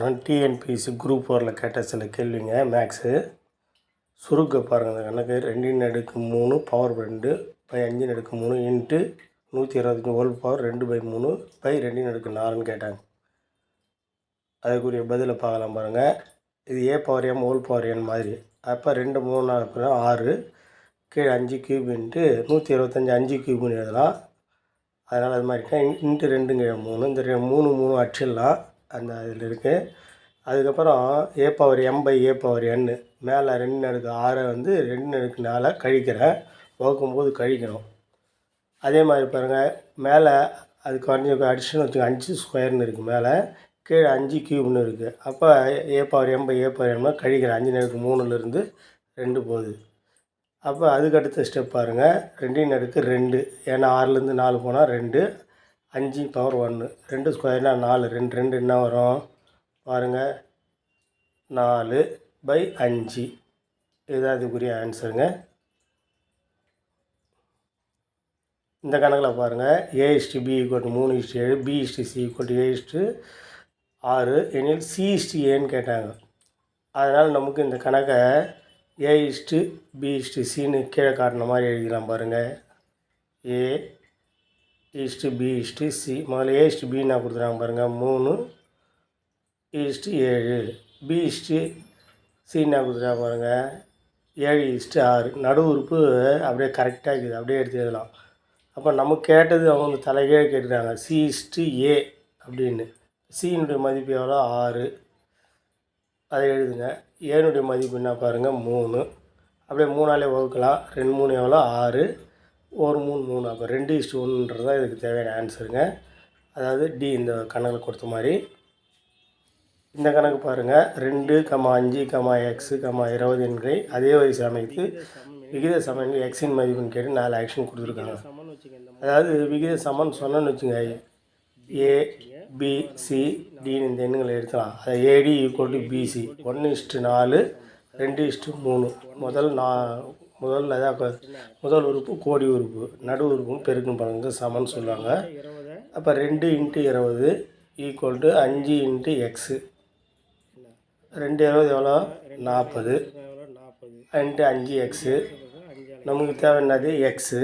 அப்புறம் TNPSC group ஃபோரில் கேட்ட சில கேள்விங்க மேக்ஸு சுருக்க பாருங்கள் அந்த கணக்கு ரெண்டின் அடுக்கு மூணு பவர் ரெண்டு பை அஞ்சின் அடுக்கு மூணு இன்ட்டு நூற்றி இருபத்தஞ்சி ஹோல் பவர் ரெண்டு பை மூணு பை ரெண்டின் அடுக்கு நாலுன்னு கேட்டாங்க. அதுக்குரிய பதிலை பார்க்கலாம் பாருங்கள் இது A power M whole power N மாதிரி. அப்போ ரெண்டு மூணு நாலு அப்புறம் ஆறு கீழே அஞ்சு கியூப் இன்ட்டு நூற்றி இருபத்தஞ்சி அஞ்சு கியூப்னு எழுதலாம். அதனால் அது மாதிரி இன்ட்டு ரெண்டு கீழே மூணு இந்த மூணு மூணு அச்சிடலாம். அந்த இதில் இருக்குது அதுக்கப்புறம் A power M by A power என்னு மேலே ரெண்டு அடுக்கு ஆறை வந்து ரெண்டு அடுக்கு நாலை கழிக்கிறேன். போகும்போது கழிக்கணும். அதே மாதிரி பாருங்கள் மேலே அது கொஞ்சம் அடிஷன் வச்சுங்க அஞ்சு ஸ்கொயர்னு இருக்குது மேலே. கீழே அஞ்சு கியூப்னு இருக்குது அப்போ A power M by A power எம்னா கழிக்கிறேன். அஞ்சு நடுக்கு மூணுலேருந்து ரெண்டு போகுது. அப்போ அதுக்கு அடுத்த ஸ்டெப் பாருங்கள் ரெண்டின் அடுக்கு ரெண்டு. ஏன்னா ஆறுலேருந்து நாலு போனால் ரெண்டு. அஞ்சு பவர் ஒன்று ரெண்டு ஸ்கொயர்னால் நாலு. ரெண்டு ரெண்டு என்ன வரும்? பாருங்கள் நாலு பை அஞ்சு. இதுதான் இதுக்குரிய ஆன்சருங்க இந்த கணக்கில் பாருங்கள் ஏ இஸ்டி பி ஈக்குவல் மூணு இஸ்டி ஏழு. B is to C equal A is to ஆறு. எனில் சி இஸ்டி ஏன்னு கேட்டாங்க. அதனால் நமக்கு இந்த கணக்கை A is to B is to சின்னு கீழே காட்டின மாதிரி எழுதிக்கலாம் பாருங்கள் A is to B is to C முதல்ல ஏ இஸ்டு பின்னா கொடுத்துறாங்க பாருங்கள் மூணு ஈஸ்ட்டு ஏழு. பி இஸ்டு சின்னா கொடுத்துறாங்க பாருங்கள் ஏழு ஈஸ்ட்டு ஆறு. நடு உறுப்பு அப்படியே கரெக்டாக இருக்குது. அப்படியே எடுத்து எழுதலாம். அப்போ நம்ம கேட்டது அவங்க வந்து தலைகீழே கேட்டுட்டாங்க சி ஈஸ்ட்டு ஏ அப்படின்னு. சியினுடைய மதிப்பு எவ்வளோ? ஆறு. அதை எழுதுங்க. ஏனுடைய மதிப்பு என்ன பாருங்கள் மூணு. அப்படியே மூணாலே வகுக்கலாம். ரெண்டு மூணு எவ்வளோ? ஆறு. ஒரு மூணு மூணு அப்போ ரெண்டு இஸ்டு ஒன்றுன்றது தான் இதுக்கு தேவையான ஆன்சருங்க அதாவது டி இந்த கணக்கில் கொடுத்த மாதிரி. இந்த கணக்கு பாருங்கள் ரெண்டு கமா அஞ்சு கமா எக்ஸு கமா இருபது எண்களை அதே வரிசை அமைத்து விகித சமன் எக்ஸின் மதிப்புன்னு கேட்டு நாலு ஆக்ஷன் கொடுத்துருக்காங்க. அதாவது விகித சமன் சொன்னோன்னு வச்சுங்க. ஏ பி சி டின்னு இந்த எண்ணுங்களை எடுத்துலாம் அதை ஏடி ஈக்குவல் டு பிசி ஒன்று இஸ்ட்டு நாலு ரெண்டு இஸ்ட்டு மூணு. முதல் நான் முதல்ல அதான் அப்போ முதல் உறுப்பு கோடி உறுப்பு. நடு உறுப்பும் பெருக்கும் பலனுக்கு சமன்னு சொல்லுவாங்க அப்போ ரெண்டு இன்ட்டு இருபது ஈக்குவல் டு அஞ்சு இன்ட்டு எக்ஸு ரெண்டு இருபது எவ்வளோ? நாற்பது. இன்ட்டு அஞ்சு எக்ஸு நமக்கு தேவை என்னது? எக்ஸு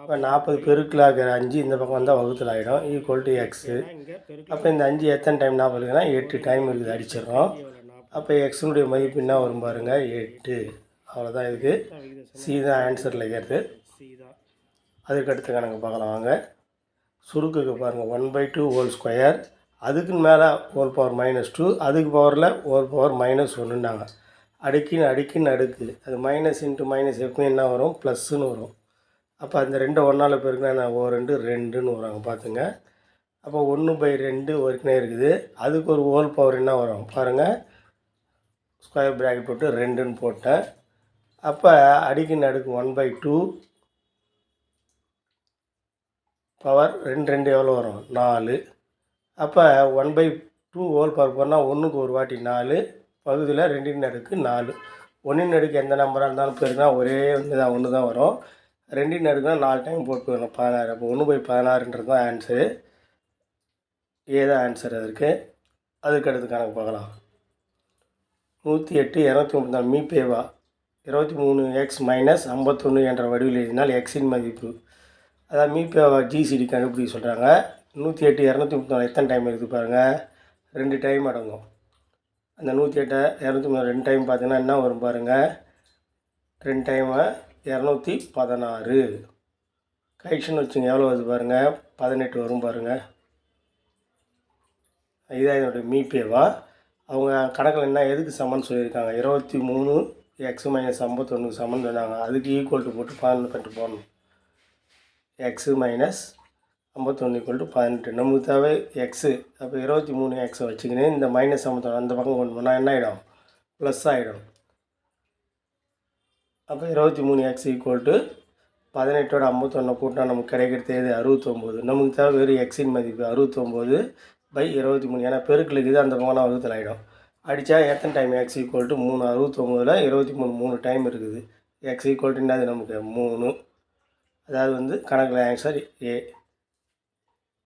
இப்போ நாற்பது பெருக்கில் இருக்கிற அஞ்சு இந்த பக்கம் வந்தால் வகுத்தில் ஆகிடும் ஈக்குவல் டு எக்ஸு அப்போ இந்த அஞ்சு எத்தனை டைம் நாற்பது இருக்குன்னா எட்டு டைம் இருக்குது. அடிச்சிடுறோம். அப்போ எக்ஸுனுடைய மதிப்பு என்ன வரும் பாருங்கள் எட்டு. அவ்வளோதான் இதுக்கு. சி தான் ஆன்சரில் இருக்கிறது அதுக்கடுத்து கணக்கு பார்க்கலாம் வாங்க. சுருக்குக்கு பாருங்கள் one by two whole square அதுக்கு மேலே ஹோல் பவர் மைனஸ் டூ அதுக்கு பவரில் ஹோல் பவர் மைனஸ் ஒன்றுனாங்க அடுக்கின்னு அடுக்கின்னு அடுக்கு. அது மைனஸ் இன்ட்டு மைனஸ் எப்பவுமே என்ன வரும்? ப்ளஸ்ஸுன்னு வரும். அப்போ அந்த ரெண்டு ஒன்றால் பெருக்கினா என்ன? ஓ ரெண்டு ரெண்டுன்னு வராங்க. பார்த்துங்க. அப்போ ஒன்று பை ரெண்டு ஒருக்குனே இருக்குது. அதுக்கு ஒரு ஹோல் பவர் என்ன வரும்? பாருங்கள் ஸ்கொயர் ப்ராக்கெட் போட்டு ரெண்டுன்னு போட்டேன். அப்போ அடிக்கு அடுக்கு ஒன் பை டூ பவர் ரெண்டு ரெண்டு எவ்வளோ வரும்? நாலு. அப்போ one by two whole power பண்ணால் ஒன்றுக்கு ஒரு வாட்டி நாலு பகுதியில் ரெண்டின் அடுக்கு நாலு. ஒன்றின் அடுக்கு எந்த நம்பராக இருந்தாலும் பெருனா ஒரே ஒன்று தான் ஒன்று தான் வரும். ரெண்டின் அடுக்குனா நாலு டைம் போட்டு வரணும் பதினாறு. அப்போ ஒன்று பை பதினாறுன்றது தான் ஆன்சரு ஏதான் ஆன்சர் அதற்கு அதுக்கு. அடுத்து கணக்கு பார்க்கலாம். நூற்றி எட்டு இரநூத்தி முப்பத்தி நாலு மீபேவா இருபத்தி மூணு எக்ஸ் மைனஸ் ஐம்பத்தொன்று என்ற வடிவில் எழுதினால் எக்ஸின் மதிப்பு. அதாவது மீபேவா ஜிசிடி கண்டுபிடிக்க சொல்கிறாங்க நூற்றி எட்டு இரநூத்தி முப்பத்தி நாலு எத்தனை டைம் இருக்குது பாருங்கள் ரெண்டு டைம் அடங்கும். அந்த நூற்றி எட்டை இரநூத்தி முப்பது ரெண்டு டைம் பார்த்தீங்கன்னா என்ன வரும் பாருங்கள் ரெண்டு டைமு இரநூத்தி பதினாறு. கரெக்ஷன் வச்சுங்க எவ்வளோ வருது பாருங்கள் பதினெட்டு வரும் பாருங்கள் இதான் என்னுடைய மீபேவா அவங்க கணக்கில் என்ன எதுக்கு சமன் சொல்லியிருக்காங்க? இருபத்தி மூணு எக்ஸ் மைனஸ் ஐம்பத்தொன்னுக்கு சமன் சொன்னாங்க. அதுக்கு ஈக்குவல் டு போட்டு பதினெட்டு பண்ணிட்டு போடணும் எக்ஸு மைனஸ் ஐம்பத்தொன்று ஈக்குவல் டு பதினெட்டு. நமக்கு தேவை எக்ஸு அப்போ இருபத்தி மூணு எக்ஸை வச்சுக்கினேன். இந்த மைனஸ் ஐம்பத்தொன்று அந்த பக்கம் கொண்டு போனால் என்ன ஆகிடும் ப்ளஸ் ஆகிடும் அப்போ இருபத்தி மூணு எக்ஸ் ஈக்குவல் டு பதினெட்டோட ஐம்பத்தொன்னை கூட்டினா நமக்கு கிடைக்கிறது எது? அறுபத்தொம்போது. நமக்கு தேவை வெறும் எக்ஸின் மதிப்பு அறுபத்தொம்போது பை இருபத்தி மூணு. ஏன்னா பெருக்கில் இது அந்த பக்கம் வகுத்தில் ஆகிடும் அடித்தா எத்தனை டைம் எக்ஸ் ஈக்குவல் டு மூணு அறுபத்தொம்போதில் இருபத்தி மூணு மூணு டைம் இருக்குது. எக்ஸ் ஈக்குவல் டு என்னது நமக்கு? மூணு. அதாவது வந்து கணக்கில் ஆன்சர் ஏ